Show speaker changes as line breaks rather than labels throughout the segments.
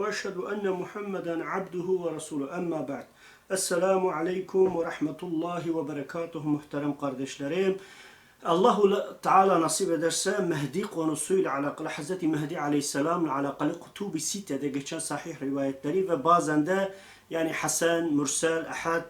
وأشهد أن محمدا عبده ورسوله. أما بعد السلام عليكم ورحمة الله وبركاته محترم قردش قردشلريم الله تعالى نصيب درس مهدي قنصيل على قل حزتي مهدي عليه السلام على قل كتب ستة. دقيقة صحيح رواية تري وبازن ده يعني حسن مرسل أحد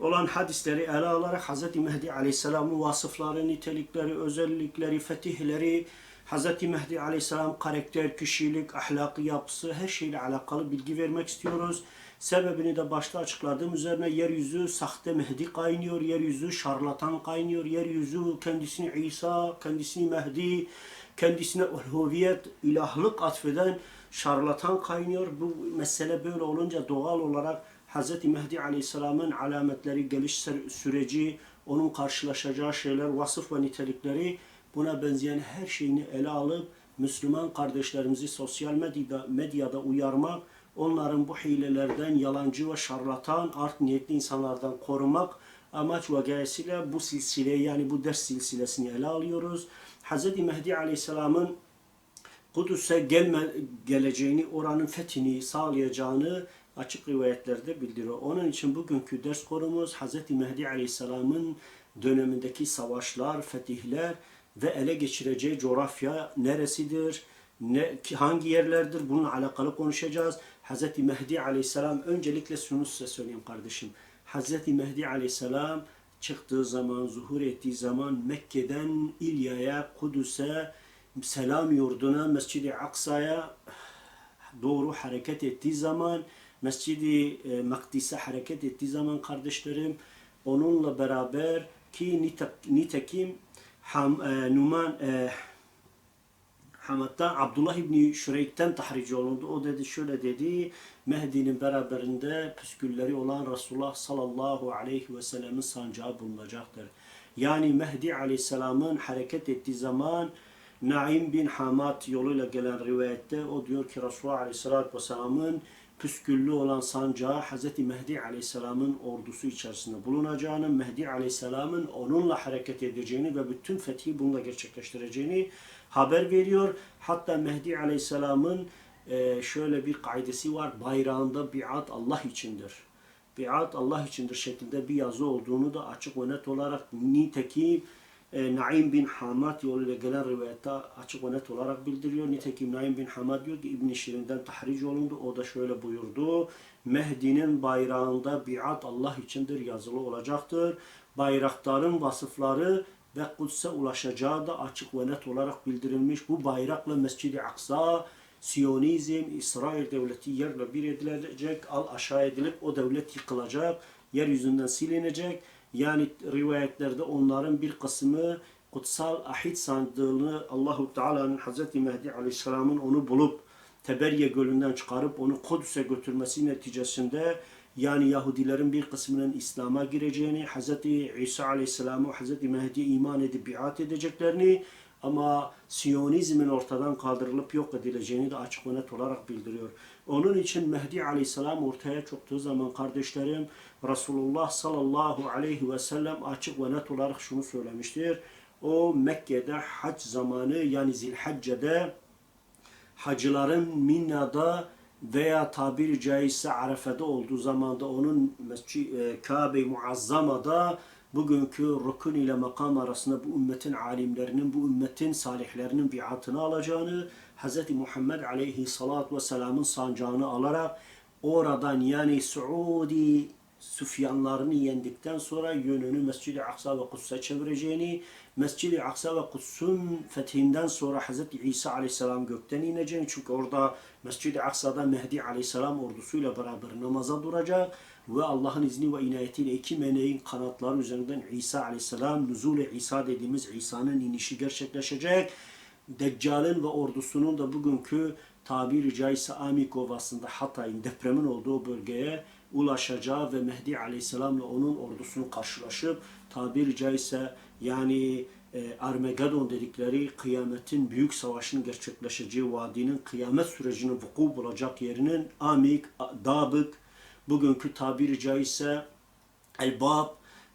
olan hadisleri السلام alarak Hz. Mehdi Aleyhisselam'ın vasıflarını, nitelikleri, özellikleri, fetihleri, Hz. Mehdi Aleyhisselam karakter, kişilik, ahlakı yapısı her şeyle alakalı bilgi vermek istiyoruz. Sebebini de başta açıkladığım üzerine yeryüzü sahte Mehdi kaynıyor, yeryüzü şarlatan kaynıyor, yeryüzü kendisini İsa, kendisini Mehdi, kendisine ulhuviyet, ilahlık atfeden şarlatan kaynıyor. Bu mesele böyle olunca doğal olarak Hz. Mehdi Aleyhisselam'ın alametleri, geliş süreci, onun karşılaşacağı şeyler, vasıf ve nitelikleri buna benzeyen her şeyini ele alıp Müslüman kardeşlerimizi sosyal medyada, medyada uyarmak, onların bu hilelerden, yalancı ve şarlatan, art niyetli insanlardan korumak amaç ve gayesiyle bu silsileyi yani bu ders silsilesini ele alıyoruz. Hz. Mehdi Aleyhisselam'ın Kudüs'e gelme, geleceğini, oranın fethini sağlayacağını açık rivayetlerde bildiriyor. Onun için bugünkü ders konumuz Hz. Mehdi Aleyhisselam'ın dönemindeki savaşlar, fetihler ve ele geçireceği coğrafya neresidir? Ne, hangi yerlerdir? Bununla alakalı konuşacağız. Hz. Mehdi Aleyhisselam öncelikle şunu size söyleyeyim kardeşim. Hz. Mehdi Aleyhisselam çıktığı zaman, zuhur ettiği zaman Mekke'den İlya'ya, Kudüs'e, Selam yurduna, Mescid-i Aksa'ya doğru hareket ettiği zaman, Mescid-i e, Makdis'e hareket ettiği zaman kardeşlerim onunla beraber ki nitekim Ham, e, Numan e, Hamad'dan Abdullah İbni Şüreyk'ten tahrici olundu. O dedi şöyle dedi. Mehdi'nin beraberinde püskülleri olan Resulullah sallallahu aleyhi ve sellemin sancağı bulunacaktır. Yani Mehdi aleyhisselamın hareket ettiği zaman Naim bin Hamad yoluyla gelen rivayette o diyor ki Resulullah aleyhisselatü vesselamın püsküllü olan sancağı Hz. Mehdi Aleyhisselam'ın ordusu içerisinde bulunacağını, Mehdi Aleyhisselam'ın onunla hareket edeceğini ve bütün fethi bununla gerçekleştireceğini haber veriyor. Hatta Mehdi Aleyhisselam'ın e, şöyle bir kaidesi var. Bayrağında biat Allah içindir. Biat Allah içindir şeklinde bir yazı olduğunu da açık ve net olarak nitekim e, Naim bin Hamad yoluyla gelen rivayette açık ve net olarak bildiriyor. Nitekim Naim bin Hamad diyor ki İbn Şirin'den tahric olundu. O da şöyle buyurdu. Mehdi'nin bayrağında biat Allah içindir yazılı olacaktır. Bayraktarın vasıfları ve Kudüs'e ulaşacağı da açık ve net olarak bildirilmiş. Bu bayrakla Mescid-i Aksa, Siyonizm, İsrail devleti yerle bir edilecek, al aşağı edilip o devlet yıkılacak, yeryüzünden silinecek yani rivayetlerde onların bir kısmı kutsal ahit sandığını Allahu Teala'nın Hz. Mehdi Aleyhisselam'ın onu bulup Teberye Gölü'nden çıkarıp onu Kudüs'e götürmesi neticesinde yani Yahudilerin bir kısmının İslam'a gireceğini, Hz. İsa Aleyhisselam'ı Hz. Mehdi iman edip biat edeceklerini ama Siyonizmin ortadan kaldırılıp yok edileceğini de açık ve net olarak bildiriyor. Onun için Mehdi Aleyhisselam ortaya çıktığı zaman kardeşlerim Resulullah sallallahu aleyhi ve sellem açık ve net olarak şunu söylemiştir. O Mekke'de hac zamanı yani Zilhacce'de hacıların Minna'da veya tabiri caizse Arefe'de olduğu zamanda onun e, Kabe-i Muazzama'da bugünkü rukun ile makam arasında bu ümmetin alimlerinin, bu ümmetin salihlerinin biatını alacağını, Hz. Muhammed aleyhissalatu vesselamın sancağını alarak oradan yani Suudi Süfyanlarını yendikten sonra yönünü Mescid-i Aksa ve Kuds'a çevireceğini, Mescid-i Aksa ve Kuds'un fethinden sonra Hz. İsa aleyhisselam gökten ineceğini çünkü orada Mescid-i Aksa'da Mehdi aleyhisselam ordusuyla beraber namaza duracak ve Allah'ın izni ve inayetiyle iki meleğin kanatları üzerinden İsa aleyhisselam, nüzul İsa dediğimiz İsa'nın inişi gerçekleşecek. Deccal'in ve ordusunun da bugünkü tabiri caizse Amik Ovası'nda Hatay'ın depremin olduğu bölgeye ulaşacağı ve Mehdi Aleyhisselam'la onun ordusunu karşılaşıp tabiri caizse yani e, Armageddon dedikleri kıyametin büyük savaşın gerçekleşeceği vadinin kıyamet sürecinin vuku bulacak yerinin Amik, Dabık, bugünkü tabiri caizse Elbab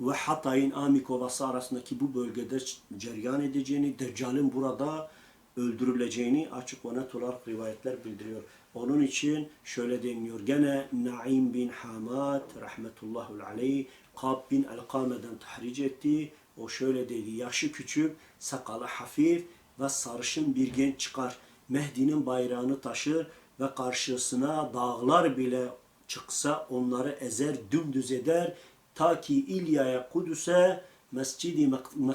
ve Hatay'ın Amik Ovası arasındaki bu bölgede ceryan edeceğini, Deccal'in burada öldürüleceğini açık ve net olarak rivayetler bildiriyor. Onun için şöyle deniliyor. Gene Naim bin Hamad rahmetullahul aleyh Kab bin Elkame'den tahric etti. O şöyle dedi. Yaşı küçük, sakalı hafif ve sarışın bir genç çıkar. Mehdi'nin bayrağını taşır ve karşısına dağlar bile çıksa onları ezer, dümdüz eder. Ta ki İlya'ya, Kudüs'e, Mescid-i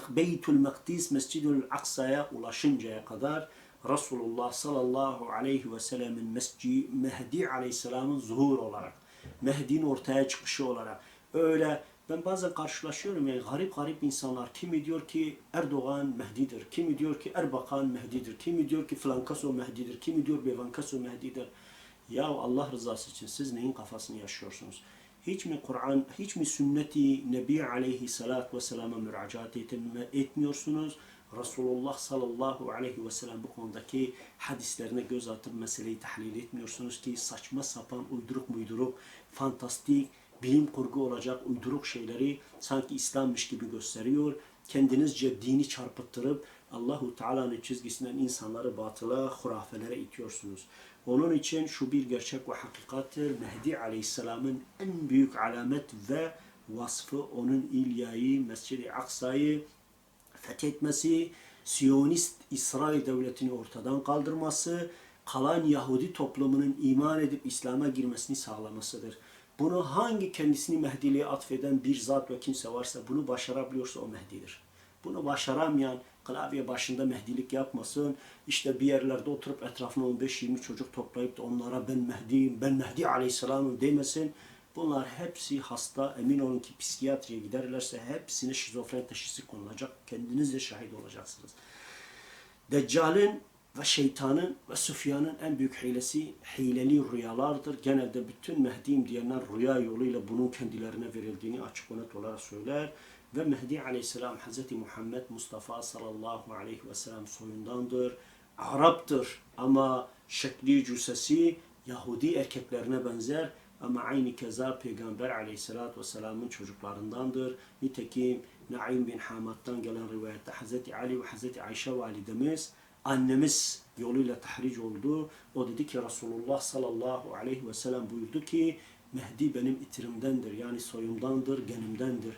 Beytül Makdis, Mescid-ül Aksa'ya ulaşıncaya kadar Resulullah sallallahu aleyhi ve sellemin mescid, Mehdi aleyhisselamın zuhur olarak, Mehdi'nin ortaya çıkışı olarak öyle ben bazen karşılaşıyorum yani garip garip insanlar. Kimi diyor ki Erdoğan Mehdi'dir. Kimi diyor ki Erbakan Mehdi'dir. Kimi diyor ki Flankaso Mehdi'dir. Kimi diyor Bevankaso Mehdi'dir. Ya Allah rızası için siz neyin kafasını yaşıyorsunuz? Hiç mi Kur'an, hiç mi sünneti Nebi aleyhissalatü vesselam'a müracaat etmiyorsunuz? Resulullah sallallahu aleyhi ve sellem bu konudaki hadislerine göz atıp meseleyi tahlil etmiyorsunuz ki saçma sapan uyduruk muyduruk, fantastik, bilim kurgu olacak uyduruk şeyleri sanki İslam'mış gibi gösteriyor. Kendinizce dini çarpıttırıp Allahu Teala'nın çizgisinden insanları batıla, hurafelere itiyorsunuz. Onun için şu bir gerçek ve hakikattir. Mehdi Aleyhisselam'ın en büyük alamet ve vasfı onun İlya'yı, Mescid-i Aksa'yı fethetmesi, Siyonist İsrail devletini ortadan kaldırması, kalan Yahudi toplumunun iman edip İslam'a girmesini sağlamasıdır. Bunu hangi kendisini Mehdiliğe atfeden bir zat ve kimse varsa bunu başarabiliyorsa o Mehdi'dir. Bunu başaramayan klavye başında Mehdilik yapmasın. İşte bir yerlerde oturup etrafına 15-20 çocuk toplayıp da onlara ben Mehdi'yim, ben Mehdi Aleyhisselam'ım demesin. Bunlar hepsi hasta. Emin olun ki psikiyatriye giderlerse hepsine şizofren teşhisi konulacak. Kendiniz de şahit olacaksınız. Deccal'in ve şeytanın ve Süfyan'ın en büyük hilesi hileli rüyalardır. Genelde bütün Mehdi'yim diyenler rüya yoluyla bunun kendilerine verildiğini açık net olarak söyler. Ve Mehdi aleyhisselam Hz. Muhammed Mustafa sallallahu aleyhi ve sellem soyundandır. Arap'tır ama şekli cüssesi Yahudi erkeklerine benzer ama aynı keza Peygamber aleyhissalatü vesselamın çocuklarındandır. Nitekim Naim bin Hamad'dan gelen rivayette Hz. Ali ve Hz. Ayşe validemiz annemiz yoluyla tahric oldu. O dedi ki Resulullah sallallahu aleyhi ve sellem buyurdu ki Mehdi benim itirimdendir yani soyumdandır, genimdendir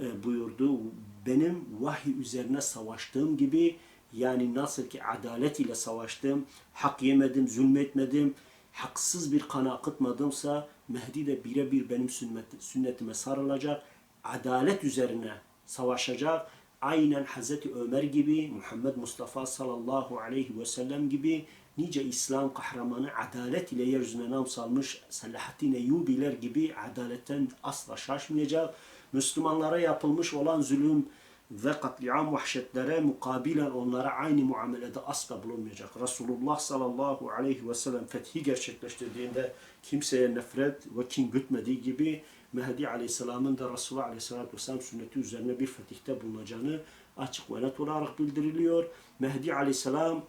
e, buyurdu. Benim vahiy üzerine savaştığım gibi yani nasıl ki adalet ile savaştım, hak yemedim, zulmetmedim, haksız bir kan akıtmadımsa Mehdi de birebir benim sünnet, sünnetime sarılacak, adalet üzerine savaşacak. Aynen Hazreti Ömer gibi, Muhammed Mustafa sallallahu aleyhi ve sellem gibi nice İslam kahramanı adalet ile yeryüzüne nam salmış Selahaddin Eyyubiler gibi adaletten asla şaşmayacak. Müslümanlara yapılmış olan zulüm ve katliam vahşetlere mukabilen onlara aynı muamelede asla bulunmayacak. Resulullah sallallahu aleyhi ve sellem fethi gerçekleştirdiğinde kimseye nefret ve kin gütmediği gibi Mehdi aleyhisselamın da Resulullah aleyhisselatü vesselam sünneti üzerine bir fetihte bulunacağını açık ve net olarak bildiriliyor. Mehdi aleyhisselam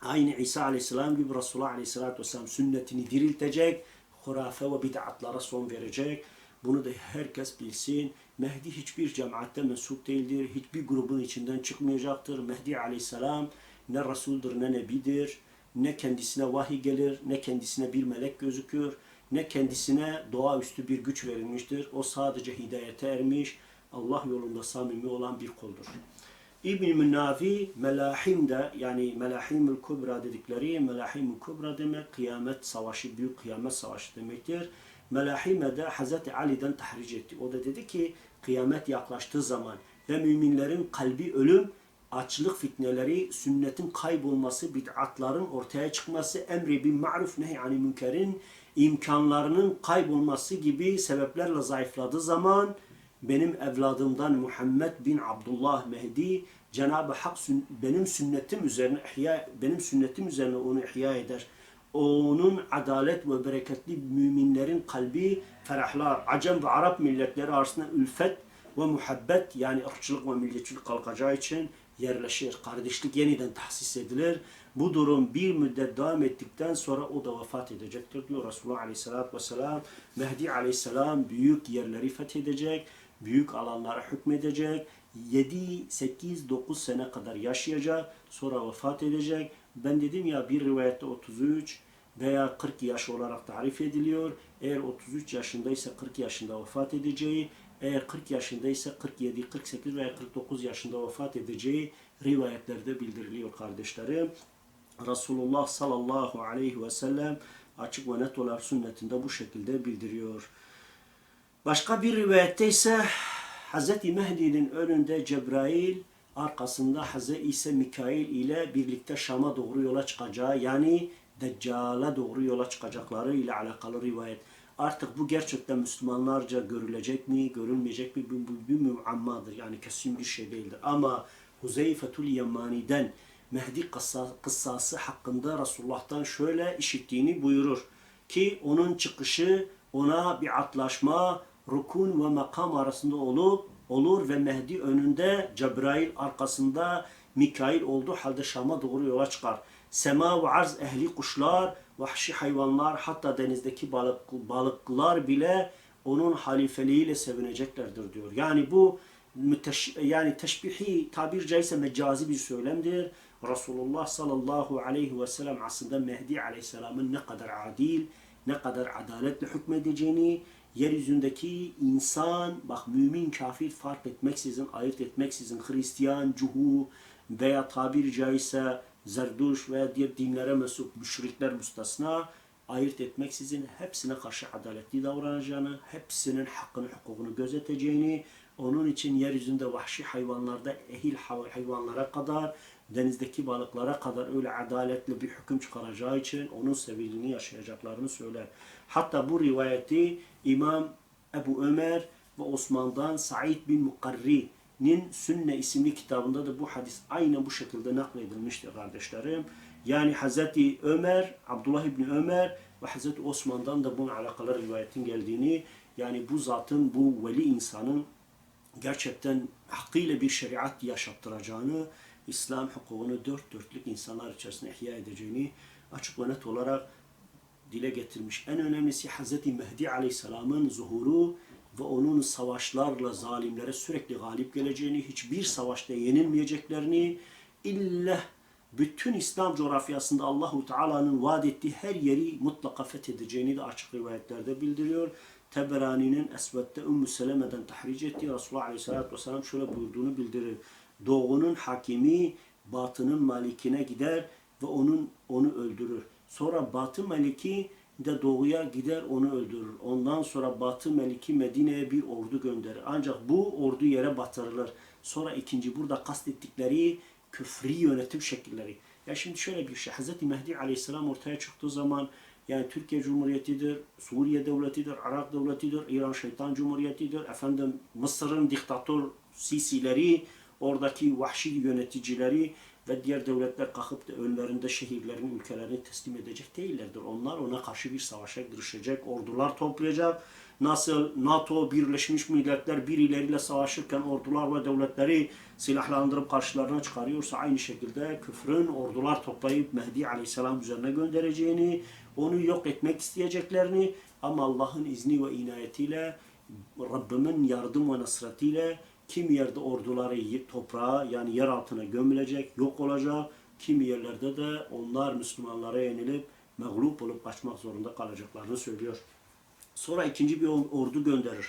aynı İsa aleyhisselam gibi Resulullah aleyhisselatü vesselam sünnetini diriltecek, hurafe ve bid'atlara son verecek. Bunu da herkes bilsin. Mehdi hiçbir cemaatte mensup değildir. Hiçbir grubun içinden çıkmayacaktır. Mehdi aleyhisselam ne Resul'dur ne Nebidir. Ne kendisine vahiy gelir, ne kendisine bir melek gözükür, ne kendisine doğaüstü bir güç verilmiştir. O sadece hidayete ermiş, Allah yolunda samimi olan bir kuldur. İbn-i Münnafi Melahim'de yani Melahimül Kubra dedikleri Melahimül Kubra demek kıyamet savaşı, büyük kıyamet savaşı demektir. Melahime de Hazreti Ali'den tahric etti. O da dedi ki kıyamet yaklaştığı zaman ve müminlerin kalbi ölüm, açlık fitneleri, sünnetin kaybolması, bid'atların ortaya çıkması, emri bin ma'ruf nehyani münkerin imkanlarının kaybolması gibi sebeplerle zayıfladığı zaman benim evladımdan Muhammed bin Abdullah Mehdi Cenab-ı Hak benim sünnetim üzerine ihya benim sünnetim üzerine onu ihya eder onun adalet ve bereketli müminlerin kalbi ferahlar. Acem ve Arap milletleri arasında ülfet ve muhabbet yani ırkçılık ve milliyetçilik kalkacağı için yerleşir. Kardeşlik yeniden tahsis edilir. Bu durum bir müddet devam ettikten sonra o da vefat edecektir diyor Resulullah Aleyhisselatü Vesselam. Mehdi Aleyhisselam büyük yerleri fethedecek, büyük alanlara hükmedecek. 7, 8, 9 sene kadar yaşayacak, sonra vefat edecek. Ben dedim ya bir rivayette 33 veya 40 yaş olarak tarif ediliyor. Eğer 33 yaşındaysa 40 yaşında vefat edeceği, eğer 40 yaşındaysa 47, 48 veya 49 yaşında vefat edeceği rivayetlerde bildiriliyor kardeşlerim. Resulullah sallallahu aleyhi ve sellem açık ve net olarak sünnetinde bu şekilde bildiriyor. Başka bir rivayette ise Hz. Mehdi'nin önünde Cebrail, arkasında Hz. İsa Mikail ile birlikte Şam'a doğru yola çıkacağı yani Deccal'a doğru yola çıkacakları ile alakalı rivayet. Artık bu gerçekten Müslümanlarca görülecek mi, görülmeyecek mi? Bu, bu bir muammadır. Yani kesin bir şey değildir. Ama Huzeyfetul Yemani'den Mehdi kıssa- kıssası hakkında Resulullah'tan şöyle işittiğini buyurur. Ki onun çıkışı ona bir atlaşma, rukun ve makam arasında olup olur ve Mehdi önünde Cebrail arkasında Mikail olduğu halde Şam'a doğru yola çıkar. Sema ve arz ehli kuşlar, vahşi hayvanlar hatta denizdeki balık, balıklar bile onun halifeliğiyle sevineceklerdir diyor. Yani bu müteş, yani teşbihi tabir caizse mecazi bir söylemdir. Resulullah sallallahu aleyhi ve sellem aslında Mehdi aleyhisselamın ne kadar adil, ne kadar adaletle hükmedeceğini, yeryüzündeki insan, bak mümin kafir fark etmeksizin, ayırt etmeksizin, Hristiyan, cuhu veya tabiri caizse Zerduş veya diğer dinlere mensup müşrikler müstesna ayırt etmeksizin hepsine karşı adaletli davranacağını, hepsinin hakkını, hukukunu gözeteceğini, onun için yeryüzünde vahşi hayvanlarda ehil hayvanlara kadar, denizdeki balıklara kadar öyle adaletli bir hüküm çıkaracağı için onun sevilini yaşayacaklarını söyler. Hatta bu rivayeti İmam Ebu Ömer ve Osman'dan Said bin Mukarri'nin Sünne isimli kitabında da bu hadis aynı bu şekilde nakledilmiştir kardeşlerim. Yani Hazreti Ömer, Abdullah İbni Ömer ve Hazreti Osman'dan da bununla alakalı rivayetin geldiğini yani bu zatın, bu veli insanın gerçekten hakkıyla bir şeriat yaşattıracağını, İslam hukukunu dört dörtlük insanlar içerisinde ihya edeceğini açık ve net olarak dile getirmiş. En önemlisi Hz. Mehdi Aleyhisselam'ın zuhuru ve onun savaşlarla zalimlere sürekli galip geleceğini, hiçbir savaşta yenilmeyeceklerini, illa bütün İslam coğrafyasında Allahu Teala'nın vaad ettiği her yeri mutlaka fethedeceğini de açık rivayetlerde bildiriyor. Teberani'nin Esved'de Ümmü Seleme'den tahric ettiği Resulullah Aleyhisselatü Vesselam şöyle buyurduğunu bildirir. Doğunun hakimi batının malikine gider ve onun onu öldürür. Sonra Batı Meliki de doğuya gider onu öldürür. Ondan sonra Batı Meliki Medine'ye bir ordu gönderir. Ancak bu ordu yere batırılır. Sonra ikinci burada kastettikleri küfri yönetim şekilleri. Ya şimdi şöyle bir şey. Hz. Mehdi Aleyhisselam ortaya çıktığı zaman yani Türkiye Cumhuriyeti'dir, Suriye Devleti'dir, Irak Devleti'dir, İran Şeytan Cumhuriyeti'dir, efendim Mısır'ın diktatör Sisileri, oradaki vahşi yöneticileri ve diğer devletler kalkıp da önlerinde şehirlerini, ülkelerini teslim edecek değillerdir. Onlar ona karşı bir savaşa girişecek, ordular toplayacak. Nasıl NATO, Birleşmiş Milletler birileriyle savaşırken ordular ve devletleri silahlandırıp karşılarına çıkarıyorsa aynı şekilde küfrün ordular toplayıp Mehdi Aleyhisselam üzerine göndereceğini, onu yok etmek isteyeceklerini ama Allah'ın izni ve inayetiyle Rabbimin yardım ve nasretiyle kimi yerde orduları toprağa yani yer altına gömülecek, yok olacak. Kimi yerlerde de onlar Müslümanlara yenilip mağlup olup kaçmak zorunda kalacaklarını söylüyor. Sonra ikinci bir ordu gönderir.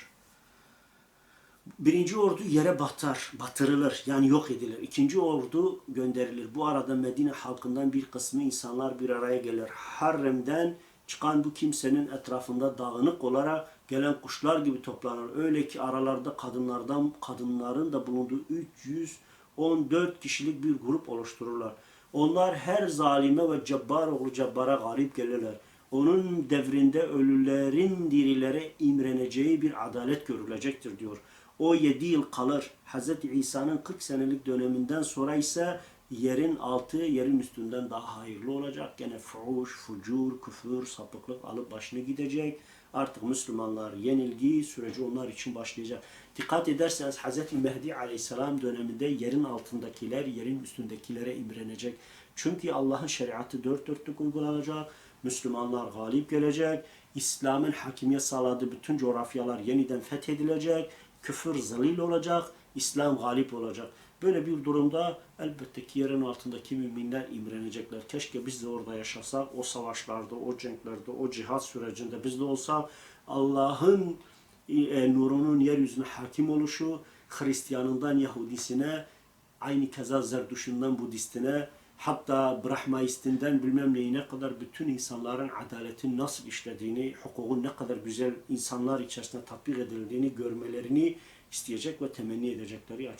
Birinci ordu yere batar, batırılır yani yok edilir. İkinci ordu gönderilir. Bu arada Medine halkından bir kısmı insanlar bir araya gelir. Harrem'den çıkan bu kimsenin etrafında dağınık olarak gelen kuşlar gibi toplanır. Öyle ki aralarda kadınlardan kadınların da bulunduğu 314 kişilik bir grup oluştururlar. Onlar her zalime ve cebbar oğlu cebbara galip gelirler. Onun devrinde ölülerin dirilere imreneceği bir adalet görülecektir diyor. O yedi yıl kalır. Hz. İsa'nın 40 senelik döneminden sonra ise yerin altı yerin üstünden daha hayırlı olacak. Gene fuhuş, fucur, küfür, sapıklık alıp başını gidecek. Artık Müslümanlar yenilgi süreci onlar için başlayacak. Dikkat ederseniz Hz. Mehdi Aleyhisselam döneminde yerin altındakiler yerin üstündekilere imrenecek. Çünkü Allah'ın şeriatı dört dörtlük uygulanacak. Müslümanlar galip gelecek. İslam'ın hakimiyet sağladığı bütün coğrafyalar yeniden fethedilecek. Küfür zelil olacak. İslam galip olacak. Böyle bir durumda elbette ki yerin altındaki müminler imrenecekler. Keşke biz de orada yaşasak, o savaşlarda, o cenklerde, o cihat sürecinde biz de olsak Allah'ın e, nurunun yeryüzüne hakim oluşu, Hristiyanından Yahudisine, aynı keza Zerdüşünden Budistine, hatta Brahmaistinden bilmem neyine kadar bütün insanların adaletin nasıl işlediğini, hukukun ne kadar güzel insanlar içerisinde tatbik edildiğini görmelerini isteyecek ve temenni edecekleri açık.